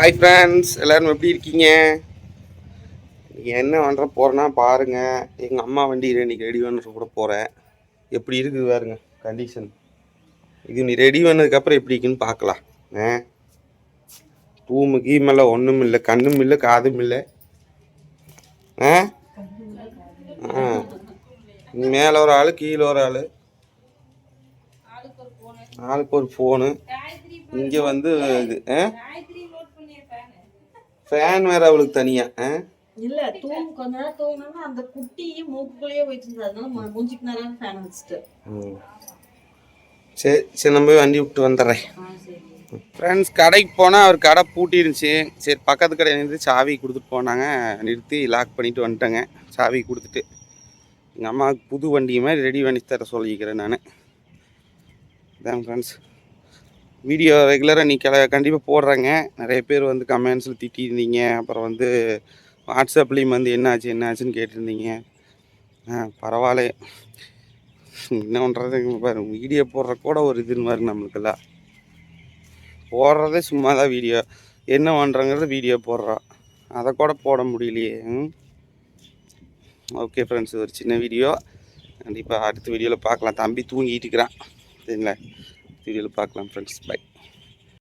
Hi friends எல்லாரும் எப்படி இருக்கீங்க? என்ன பண்ணுற போகிறேன்னா பாருங்கள் எங்கள் அம்மா வண்டி இன்னைக்கு ரெடி பண்ணுறது கூட போகிறேன் எப்படி இருக்குது பாருங்க கண்டிஷன் இது நீ ரெடி பண்ணதுக்கப்புறம் எப்படி இருக்குன்னு பார்க்கலாம். ஆ? தூமு கீமெல்லாம் ஒன்றும் இல்லை கண்ணும் இல்லை காதும் இல்லை. ஆ? ஆ. மேலே ஒரு ஆள் கீழே ஒரு ஆள். ஆளுக்கு ஒரு ஃபோனு இங்கே வந்து இது ஆ? ஃபேன் வேறு அவளுக்கு தனியாக ஆ? இல்ல தூங்கு கொஞ்ச நேரம் தூங்கினா அந்த குட்டியும் மூக்குக்குள்ளேயே இருந்தது. அதனால மூஞ்சிக்கு நேரம் ஃபேன் வச்சுட்டு. ம். சரி சரி நம்ம போய் வண்டி விட்டு வந்துடுறேன். ஃப்ரெண்ட்ஸ் கடைக்கு போனால் அவர் கடை பூட்டிருந்துச்சு. சரி பக்கத்து கடை நிறுத்தி சாவி கொடுத்துட்டு போனாங்க. நிறுத்தி லாக் பண்ணிட்டு வந்துட்டேங்க. சாவி கொடுத்துட்டு. எங்கள் அம்மாவுக்கு புது வண்டி மாதிரி ரெடி பண்ணி தர சொல்லிக்கிறேன் நான். இதான் ஃப்ரெண்ட்ஸ் வீடியோ ரெகுலராக நீ கிள கண்டிப்பாக போடுறேங்க. நிறைய பேர் வந்து கமெண்ட்ஸில் திட்டியிருந்தீங்க அப்புறம் வந்து வாட்ஸ்அப்லேயும் வந்து என்னாச்சு என்னாச்சுன்னு கேட்டிருந்தீங்க. ஆ பரவாயில்ல. என்ன பண்ணுறது பாரு வீடியோ போடுற கூட ஒரு இதுன்னு மாதிரி நம்மளுக்கெல்லாம். போடுறதே சும்மா தான் வீடியோ. என்ன பண்ணுறங்கிறது வீடியோ போடுறோம் அதை கூட போட முடியலையே. ம்? ஓகே ஃப்ரெண்ட்ஸ் ஒரு சின்ன வீடியோ. கண்டிப்பாக அடுத்த வீடியோவில் பார்க்கலாம். தம்பி தூங்கிட்டு இருக்கிறான். சரிங்களா? வீடியோவில் பார்க்கலாம் ஃப்ரெண்ட்ஸ் பை